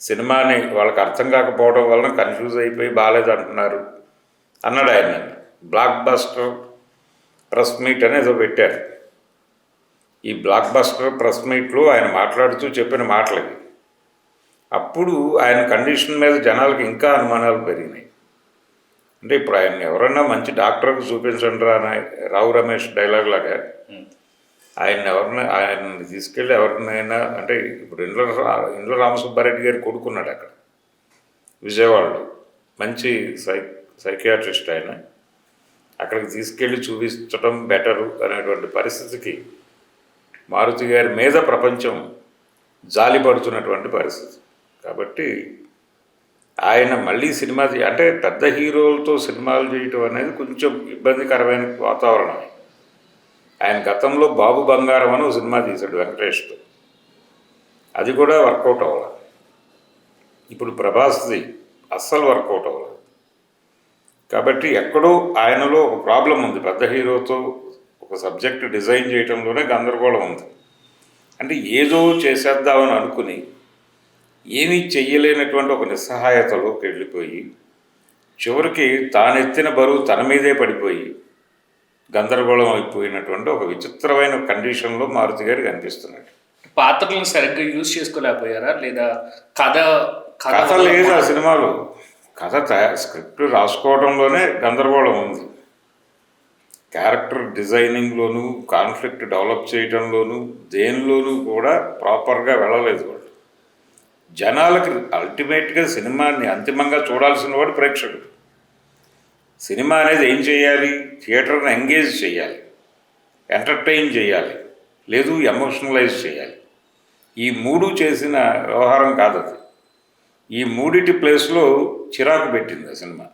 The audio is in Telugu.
సినిమాని వాళ్ళకి అర్థం కాకపోవడం వలన కన్ఫ్యూజ్ అయిపోయి బాగాలేదు అంటున్నారు. అన్నాడు ఆయన. బ్లాక్ బస్టర్ ప్రెస్ మీట్ అనేది పెట్టారు. ఈ బ్లాక్ బస్టర్ ప్రెస్ మీట్లో ఆయన మాట్లాడుతూ చెప్పిన మాటలు. అప్పుడు ఆయన కండిషన్ మీద జనాలకు ఇంకా అనుమానాలు పెరిగినాయి. అంటే ఇప్పుడు ఆయన ఎవరన్నా మంచి డాక్టర్కి చూపించండి రా రావు రమేష్ డైలాగ్ లాగా. ఆయన ఎవరిని ఆయన తీసుకెళ్ళి ఎవరినైనా అంటే ఇప్పుడు ఇండ్ల రా- ఇండ్ల రామసుబ్బారెడ్డి గారు కొడుకున్నాడు అక్కడ. విజయవాడలో. మంచి సై సైకియాట్రిస్ట్ ఆయన. అక్కడికి తీసుకెళ్ళి చూపించడం బెటరు అనేటువంటి పరిస్థితికి మారుతి గారి మీద ప్రపంచం జాలిపడుతున్నటువంటి పరిస్థితి. కాబట్టి ఆయన మళ్ళీ సినిమా అంటే పెద్ద హీరోలతో సినిమాలు చేయటం అనేది కొంచెం ఇబ్బందికరమైన వాతావరణం. ఆయన గతంలో బాబు బంగారం అని ఒక సినిమా తీశాడు వెంకటేష్తో. అది కూడా వర్కౌట్ అవ్వాలి ఇప్పుడు ప్రభాస్ది అస్సలు వర్కౌట్ అవ్వలేదు. కాబట్టి ఎక్కడో ఆయనలో ఒక ప్రాబ్లం ఉంది. పెద్ద హీరోతో ఒక సబ్జెక్ట్ డిజైన్ చేయడంలోనే గందరగోళం ఉంది. అంటే ఏదో చేసేద్దామని అనుకుని ఏమీ చెయ్యలేనటువంటి ఒక నిస్సహాయతలోకి వెళ్ళిపోయి చివరికి తానెత్తిన బరువు తన మీదే పడిపోయి గందరగోళం అయిపోయినటువంటి ఒక విచిత్రమైన కండిషన్లో మారుతి గారు కనిపిస్తున్నాడు. పాత్రలను సరిగ్గా యూజ్ చేసుకోలేకపోయారా? లేదా కథ కథ లేదు ఆ సినిమాలో. కథ స్క్రిప్ట్ రాసుకోవడంలోనే గందరగోళం ఉంది. క్యారెక్టర్ డిజైనింగ్లోను కాన్ఫ్లిక్ట్ డెవలప్ చేయడంలోను దేనిలోనూ కూడా ప్రాపర్గా వెళ్ళలేదు వాళ్ళు జనాలకి అల్టిమేట్గా సినిమాని అంతిమంగా చూడాల్సిన వాడు ప్రేక్షకుడు. సినిమా అనేది ఏం చేయాలి? థియేటర్ని ఎంగేజ్ చేయాలి. ఎంటర్టైన్ చేయాలి. లేదు ఎమోషనలైజ్ చేయాలి. ఈ మూడు చేసిన వ్యవహారం కాదు అది ఈ మూడిటి ప్లేస్లో చిరాకు పెట్టింది ఆ సినిమా.